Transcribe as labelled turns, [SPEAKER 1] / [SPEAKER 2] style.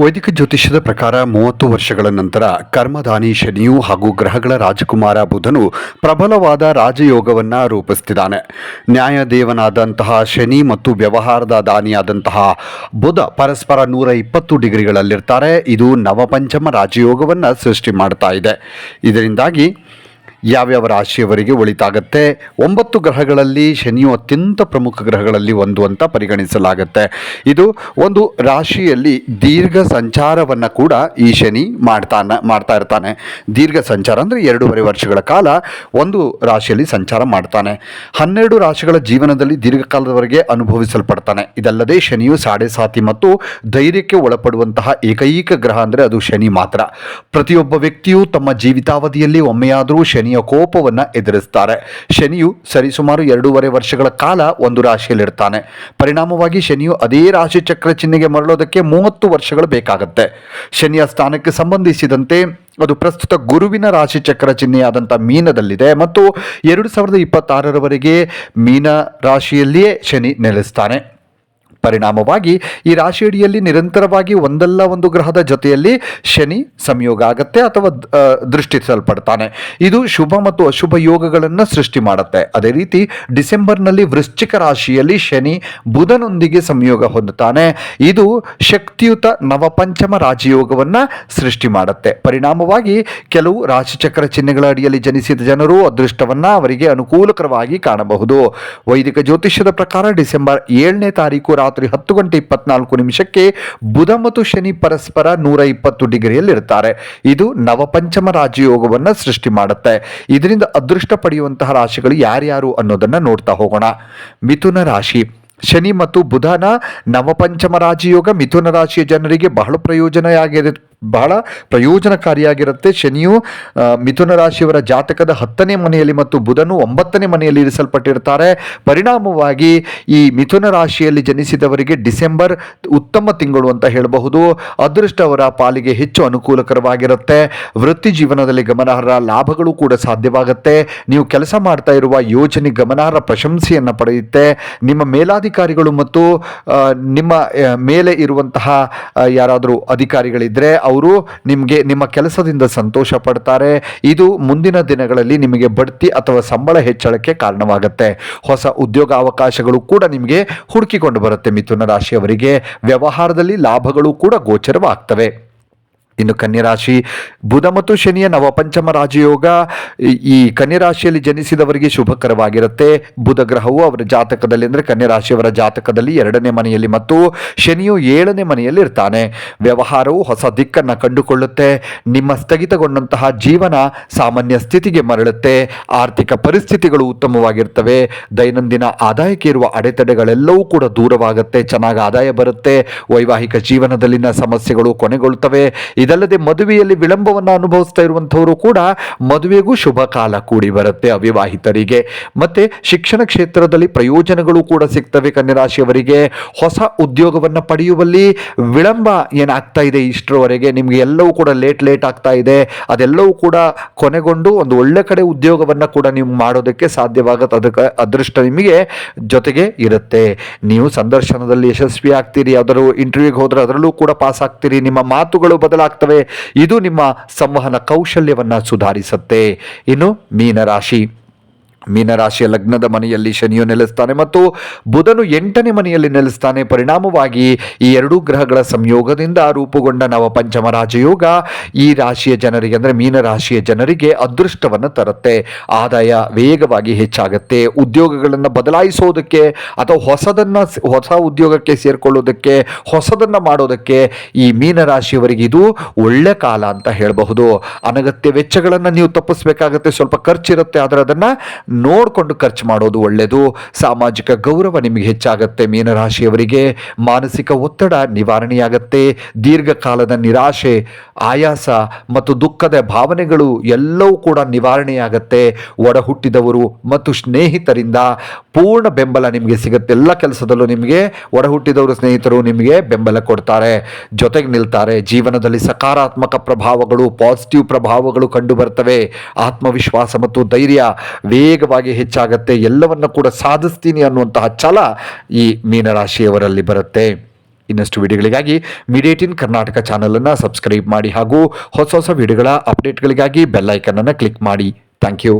[SPEAKER 1] ವೈದಿಕ ಜ್ಯೋತಿಷ್ಯದ ಪ್ರಕಾರ ಮೂವತ್ತು ವರ್ಷಗಳ ನಂತರ ಕರ್ಮದಾನಿ ಶನಿಯು ಹಾಗೂ ಗ್ರಹಗಳ ರಾಜಕುಮಾರ ಬುಧನು ಪ್ರಬಲವಾದ ರಾಜಯೋಗವನ್ನು ರೂಪಿಸ್ತಿದ್ದಾನೆ. ನ್ಯಾಯದೇವನಾದಂತಹ ಶನಿ ಮತ್ತು ವ್ಯವಹಾರದ ದಾನಿಯಾದಂತಹ ಬುಧ ಪರಸ್ಪರ ನೂರ ಇಪ್ಪತ್ತು ಡಿಗ್ರಿಗಳಲ್ಲಿರ್ತಾರೆ. ಇದು ನವಪಂಚಮ ರಾಜಯೋಗವನ್ನು ಸೃಷ್ಟಿ ಮಾಡ್ತಾ ಇದೆ. ಇದರಿಂದಾಗಿ ಯಾವ್ಯಾವ ರಾಶಿಯವರಿಗೆ ಒಳಿತಾಗತ್ತೆ? ಒಂಬತ್ತು ಗ್ರಹಗಳಲ್ಲಿ ಶನಿಯು ಅತ್ಯಂತ ಪ್ರಮುಖ ಗ್ರಹಗಳಲ್ಲಿ ಒಂದು ಅಂತ ಪರಿಗಣಿಸಲಾಗುತ್ತೆ. ಇದು ಒಂದು ರಾಶಿಯಲ್ಲಿ ದೀರ್ಘ ಸಂಚಾರವನ್ನು ಕೂಡ ಈ ಶನಿ ಮಾಡ್ತಾನೆ, ಮಾಡ್ತಾ ಇರ್ತಾನೆ. ದೀರ್ಘ ಸಂಚಾರ ಅಂದರೆ ಎರಡೂವರೆ ವರ್ಷಗಳ ಕಾಲ ಒಂದು ರಾಶಿಯಲ್ಲಿ ಸಂಚಾರ ಮಾಡ್ತಾನೆ. ಹನ್ನೆರಡು ರಾಶಿಗಳ ಜೀವನದಲ್ಲಿ ದೀರ್ಘಕಾಲದವರೆಗೆ ಅನುಭವಿಸಲ್ಪಡ್ತಾನೆ. ಇದಲ್ಲದೆ ಶನಿಯು ಸಾಡೆ ಸಾತಿ ಮತ್ತು ಧೈರ್ಯಕ್ಕೆ ಒಳಪಡುವಂತಹ ಏಕೈಕ ಗ್ರಹ ಅಂದರೆ ಅದು ಶನಿ ಮಾತ್ರ. ಪ್ರತಿಯೊಬ್ಬ ವ್ಯಕ್ತಿಯು ತಮ್ಮ ಜೀವಿತಾವಧಿಯಲ್ಲಿ ಒಮ್ಮೆಯಾದರೂ ಶನಿಯ ಕೋಪವನ್ನು ಎದುರಿಸ್ತಾರೆ. ಶನಿಯು ಸರಿಸುಮಾರು ಎರಡೂವರೆ ವರ್ಷಗಳ ಕಾಲ ಒಂದು ರಾಶಿಯಲ್ಲಿರ್ತಾನೆ. ಪರಿಣಾಮವಾಗಿ ಶನಿಯು ಅದೇ ರಾಶಿ ಚಕ್ರ ಚಿಹ್ನೆಗೆ ಮರಳೋದಕ್ಕೆ ಮೂವತ್ತು ವರ್ಷಗಳು ಬೇಕಾಗುತ್ತೆ. ಶನಿಯ ಸ್ಥಾನಕ್ಕೆ ಸಂಬಂಧಿಸಿದಂತೆ ಅದು ಪ್ರಸ್ತುತ ಗುರುವಿನ ರಾಶಿ ಚಕ್ರ ಚಿಹ್ನೆಯಾದಂಥ ಮೀನದಲ್ಲಿದೆ ಮತ್ತು ಎರಡು ಸಾವಿರದ ಇಪ್ಪತ್ತಾರರವರೆಗೆ ಮೀನ ರಾಶಿಯಲ್ಲಿಯೇ ಶನಿ ನೆಲೆಸ್ತಾನೆ. ಪರಿಣಾಮವಾಗಿ ಈ ರಾಶಿಯಡಿಯಲ್ಲಿ ನಿರಂತರವಾಗಿ ಒಂದಲ್ಲ ಒಂದು ಗ್ರಹದ ಜೊತೆಯಲ್ಲಿ ಶನಿ ಸಂಯೋಗ ಆಗತ್ತೆ ಅಥವಾ ದೃಷ್ಟಿಸಲ್ಪಡ್ತಾನೆ. ಇದು ಶುಭ ಮತ್ತು ಅಶುಭ ಯೋಗಗಳನ್ನು ಸೃಷ್ಟಿ ಮಾಡುತ್ತೆ. ಅದೇ ರೀತಿ ಡಿಸೆಂಬರ್ನಲ್ಲಿ ವೃಶ್ಚಿಕ ರಾಶಿಯಲ್ಲಿ ಶನಿ ಬುಧನೊಂದಿಗೆ ಸಂಯೋಗ ಹೊಂದುತ್ತಾನೆ. ಇದು ಶಕ್ತಿಯುತ ನವಪಂಚಮ ರಾಜಯೋಗವನ್ನು ಸೃಷ್ಟಿ ಮಾಡುತ್ತೆ. ಪರಿಣಾಮವಾಗಿ ಕೆಲವು ರಾಶಿಚಕ್ರ ಚಿಹ್ನೆಗಳ ಅಡಿಯಲ್ಲಿ ಜನಿಸಿದ ಜನರು ಅದೃಷ್ಟವನ್ನು ಅವರಿಗೆ ಅನುಕೂಲಕರವಾಗಿ ಕಾಣಬಹುದು. ವೈದಿಕ ಜ್ಯೋತಿಷ್ಯದ ಪ್ರಕಾರ ಡಿಸೆಂಬರ್ ಏಳನೇ ತಾರೀಕು ರಾತ್ರಿ ಹತ್ತು ಗಂಟೆ ಇಪ್ಪತ್ನಾಲ್ಕು ನಿಮಿಷಕ್ಕೆ ಬುಧ ಮತ್ತು ಶನಿ ಪರಸ್ಪರ ನೂರ ಇಪ್ಪತ್ತು ಡಿಗ್ರಿಯಲ್ಲಿರ್ತಾರೆ. ಇದು ನವಪಂಚಮ ರಾಜಯೋಗವನ್ನು ಸೃಷ್ಟಿ ಮಾಡುತ್ತೆ. ಇದರಿಂದ ಅದೃಷ್ಟ ಪಡೆಯುವಂತಹ ರಾಶಿಗಳು ಯಾರ್ಯಾರು ಅನ್ನೋದನ್ನ ನೋಡ್ತಾ ಹೋಗೋಣ. ಮಿಥುನ ರಾಶಿ. ಶನಿ ಮತ್ತು ಬುಧನ ನವಪಂಚಮ ರಾಜಯೋಗ ಮಿಥುನ ರಾಶಿಯ ಜನರಿಗೆ ಬಹಳ ಪ್ರಯೋಜನಯಾಗಿರ ಬಹಳ ಪ್ರಯೋಜನಕಾರಿಯಾಗಿರುತ್ತೆ. ಶನಿಯು ಮಿಥುನ ರಾಶಿಯವರ ಜಾತಕದ ಹತ್ತನೇ ಮನೆಯಲ್ಲಿ ಮತ್ತು ಬುಧನು ಒಂಬತ್ತನೇ ಮನೆಯಲ್ಲಿ ಇರಿಸಲ್ಪಟ್ಟಿರ್ತಾರೆ. ಪರಿಣಾಮವಾಗಿ ಈ ಮಿಥುನ ರಾಶಿಯಲ್ಲಿ ಜನಿಸಿದವರಿಗೆ ಡಿಸೆಂಬರ್ ಉತ್ತಮ ತಿಂಗಳು ಅಂತ ಹೇಳಬಹುದು. ಅದೃಷ್ಟ ಅವರ ಪಾಲಿಗೆ ಹೆಚ್ಚು ಅನುಕೂಲಕರವಾಗಿರುತ್ತೆ. ವೃತ್ತಿ ಜೀವನದಲ್ಲಿ ಗಮನಾರ್ಹ ಲಾಭಗಳು ಕೂಡ ಸಾಧ್ಯವಾಗುತ್ತೆ. ನೀವು ಕೆಲಸ ಮಾಡ್ತಾ ಇರುವ ಯೋಜನೆ ಗಮನಾರ್ಹ ಪ್ರಶಂಸೆಯನ್ನು ಪಡೆಯುತ್ತೆ. ನಿಮ್ಮ ಮೇಲಾಧಿಕಾರಿಗಳು ಮತ್ತು ನಿಮ್ಮ ಮೇಲೆ ಇರುವಂತಹ ಯಾರಾದರೂ ಅಧಿಕಾರಿಗಳಿದ್ದರೆ ಅವರು ನಿಮಗೆ ನಿಮ್ಮ ಕೆಲಸದಿಂದ ಸಂತೋಷ ಪಡ್ತಾರೆ. ಇದು ಮುಂದಿನ ದಿನಗಳಲ್ಲಿ ನಿಮಗೆ ಬಡ್ತಿ ಅಥವಾ ಸಂಬಳ ಹೆಚ್ಚಳಕ್ಕೆ ಕಾರಣವಾಗುತ್ತೆ. ಹೊಸ ಉದ್ಯೋಗ ಅವಕಾಶಗಳು ಕೂಡ ನಿಮಗೆ ಹುಡುಕಿಕೊಂಡು ಬರುತ್ತೆ ಮಿಥುನ ರಾಶಿಯವರಿಗೆ. ವ್ಯವಹಾರದಲ್ಲಿ ಲಾಭಗಳು ಕೂಡ ಗೋಚರವಾಗ್ತವೆ. ಇನ್ನು ಕನ್ಯರಾಶಿ ಬುಧ ಮತ್ತು ಶನಿಯ ನವಪಂಚಮ ರಾಜಯೋಗ, ಈ- ಕನ್ಯರಾಶಿಯಲ್ಲಿ ಜನಿಸಿದವರಿಗೆ ಶುಭಕರವಾಗಿರುತ್ತೆ. ಬುಧ ಗ್ರಹವು ಅವರ ಜಾತಕದಲ್ಲಿ ಅಂದರೆ ಕನ್ಯರಾಶಿಯವರ ಜಾತಕದಲ್ಲಿ ಎರಡನೇ ಮನೆಯಲ್ಲಿ ಮತ್ತು ಶನಿಯು ಏಳನೇ ಮನೆಯಲ್ಲಿ ಇರ್ತಾನೆ. ವ್ಯವಹಾರವು ಹೊಸ ದಿಕ್ಕನ್ನು ಕಂಡುಕೊಳ್ಳುತ್ತೆ. ನಿಮ್ಮ ಸ್ಥಗಿತಗೊಂಡಂತಹ ಜೀವನ ಸಾಮಾನ್ಯ ಸ್ಥಿತಿಗೆ ಮರಳುತ್ತೆ. ಆರ್ಥಿಕ ಪರಿಸ್ಥಿತಿಗಳು ಉತ್ತಮವಾಗಿರ್ತವೆ. ದೈನಂದಿನ ಆದಾಯಕ್ಕೆ ಇರುವ ಅಡೆತಡೆಗಳೆಲ್ಲವೂ ಕೂಡ ದೂರವಾಗುತ್ತೆ. ಚೆನ್ನಾಗಿ ಆದಾಯ ಬರುತ್ತೆ. ವೈವಾಹಿಕ ಜೀವನದಲ್ಲಿನ ಸಮಸ್ಯೆಗಳು ಕೊನೆಗೊಳ್ತವೆ. ಇದಲ್ಲದೆ ಮದುವೆಯಲ್ಲಿ ವಿಳಂಬವನ್ನು ಅನುಭವಿಸ್ತಾ ಇರುವಂಥವರು ಕೂಡ ಮದುವೆಗೂ ಶುಭ ಕಾಲ ಕೂಡಿ ಬರುತ್ತೆ ಅವಿವಾಹಿತರಿಗೆ. ಮತ್ತೆ ಶಿಕ್ಷಣ ಕ್ಷೇತ್ರದಲ್ಲಿ ಪ್ರಯೋಜನಗಳು ಕೂಡ ಸಿಗ್ತವೆ ಕನ್ಯರಾಶಿಯವರಿಗೆ. ಹೊಸ ಉದ್ಯೋಗವನ್ನು ಪಡೆಯುವಲ್ಲಿ ವಿಳಂಬ ಏನಾಗ್ತಾ ಇದೆ ಇಷ್ಟರವರೆಗೆ? ನಿಮಗೆ ಎಲ್ಲವೂ ಕೂಡ ಲೇಟ್ ಲೇಟ್ ಆಗ್ತಾ ಇದೆ. ಅದೆಲ್ಲವೂ ಕೂಡ ಕೊನೆಗೊಂಡು ಒಂದು ಒಳ್ಳೆ ಕಡೆ ಉದ್ಯೋಗವನ್ನು ಕೂಡ ನೀವು ಮಾಡೋದಕ್ಕೆ ಸಾಧ್ಯವಾಗುತ್ತೆ. ಅದಕ್ಕೆ ಅದೃಷ್ಟ ನಿಮಗೆ ಜೊತೆಗೆ ಇರುತ್ತೆ. ನೀವು ಸಂದರ್ಶನದಲ್ಲಿ ಯಶಸ್ವಿ ಆಗ್ತೀರಿ ಯಾವ್ದಾದ್ರು ಇಂಟರ್ವ್ಯೂಗೆ ಹೋದರೆ ಅದರಲ್ಲೂ ಕೂಡ ಪಾಸ್ ಆಗ್ತೀರಿ. ನಿಮ್ಮ ಮಾತುಗಳು ಬದಲಾಗ್ತವೆ ಇದು ನಿಮ್ಮ ಸಂವಹನ ಕೌಶಲ್ಯವನ್ನು ಸುಧಾರಿಸುತ್ತೆ. ಇನ್ನು ಮೀನರಾಶಿ. ಮೀನರಾಶಿಯ ಲಗ್ನದ ಮನೆಯಲ್ಲಿ ಶನಿಯು ನೆಲೆಸ್ತಾನೆ ಮತ್ತು ಬುಧನು ಎಂಟನೇ ಮನೆಯಲ್ಲಿ ನೆಲೆಸ್ತಾನೆ. ಪರಿಣಾಮವಾಗಿ ಈ ಎರಡೂ ಗ್ರಹಗಳ ಸಂಯೋಗದಿಂದ ರೂಪುಗೊಂಡ ನವಪಂಚಮ ರಾಜಯೋಗ ಈ ರಾಶಿಯ ಜನರಿಗೆ ಅಂದರೆ ಮೀನರಾಶಿಯ ಜನರಿಗೆ ಅದೃಷ್ಟವನ್ನು ತರುತ್ತೆ. ಆದಾಯ ವೇಗವಾಗಿ ಹೆಚ್ಚಾಗುತ್ತೆ. ಉದ್ಯೋಗಗಳನ್ನು ಬದಲಾಯಿಸೋದಕ್ಕೆ ಅಥವಾ ಹೊಸದನ್ನು ಹೊಸ ಉದ್ಯೋಗಕ್ಕೆ ಸೇರಿಕೊಳ್ಳೋದಕ್ಕೆ, ಹೊಸದನ್ನು ಮಾಡೋದಕ್ಕೆ ಈ ಮೀನರಾಶಿಯವರಿಗೆ ಇದು ಒಳ್ಳೆ ಕಾಲ ಅಂತ ಹೇಳಬಹುದು. ಅನಗತ್ಯ ವೆಚ್ಚಗಳನ್ನು ನೀವು ತಪ್ಪಿಸ್ಬೇಕಾಗತ್ತೆ. ಸ್ವಲ್ಪ ಖರ್ಚಿರುತ್ತೆ, ಆದರೆ ಅದನ್ನು ನೋಡಿಕೊಂಡು ಖರ್ಚು ಮಾಡೋದು ಒಳ್ಳೆಯದು ಸಾಮಾಜಿಕ ಗೌರವ ನಿಮಗೆ ಹೆಚ್ಚಾಗತ್ತೆ. ಮೀನರಾಶಿಯವರಿಗೆ ಮಾನಸಿಕ ಒತ್ತಡ ನಿವಾರಣೆಯಾಗತ್ತೆ. ದೀರ್ಘಕಾಲದ ನಿರಾಶೆ, ಆಯಾಸ ಮತ್ತು ದುಃಖದ ಭಾವನೆಗಳು ಎಲ್ಲವೂ ಕೂಡ ನಿವಾರಣೆಯಾಗತ್ತೆ. ಒಡ ಹುಟ್ಟಿದವರು ಮತ್ತು ಸ್ನೇಹಿತರಿಂದ ಪೂರ್ಣ ಬೆಂಬಲ ನಿಮಗೆ ಸಿಗುತ್ತೆ. ಎಲ್ಲ ಕೆಲಸದಲ್ಲೂ ನಿಮಗೆ ಒಡ ಹುಟ್ಟಿದವರು ಸ್ನೇಹಿತರು ನಿಮಗೆ ಬೆಂಬಲ ಕೊಡ್ತಾರೆ. ಜೊತೆಗೆ ನಿಲ್ತಾರೆ. ಜೀವನದಲ್ಲಿ ಸಕಾರಾತ್ಮಕ ಪ್ರಭಾವಗಳು ಪಾಸಿಟಿವ್ ಪ್ರಭಾವಗಳು ಕಂಡು ಬರ್ತವೆ ಆತ್ಮವಿಶ್ವಾಸ ಮತ್ತು ಧೈರ್ಯ ವೇಗವಾಗಿ ಹೆಚ್ಚಾಗತ್ತೆ, ಎಲ್ಲವನ್ನ ಕೂಡ ಸಾಧಿಸ್ತೀನಿ ಅನ್ನುವಂತಹ ಛಲ ಈ ಮೀನರಾಶಿಯವರಲ್ಲಿ ಬರುತ್ತೆ.
[SPEAKER 2] ಇನ್ನಷ್ಟು ವಿಡಿಯೋಗಳಿಗಾಗಿ ಮೀಡಿಯೇಟಿನ್ ಕರ್ನಾಟಕ ಚಾನಲನ್ನು ಸಬ್ಸ್ಕ್ರೈಬ್ ಮಾಡಿ ಹಾಗೂ ಹೊಸ ಹೊಸ ವಿಡಿಯೋಗಳ ಅಪ್ಡೇಟ್ಗಳಿಗಾಗಿ ಬೆಲ್ ಐಕನನ್ನು ಕ್ಲಿಕ್ ಮಾಡಿ. Thank you.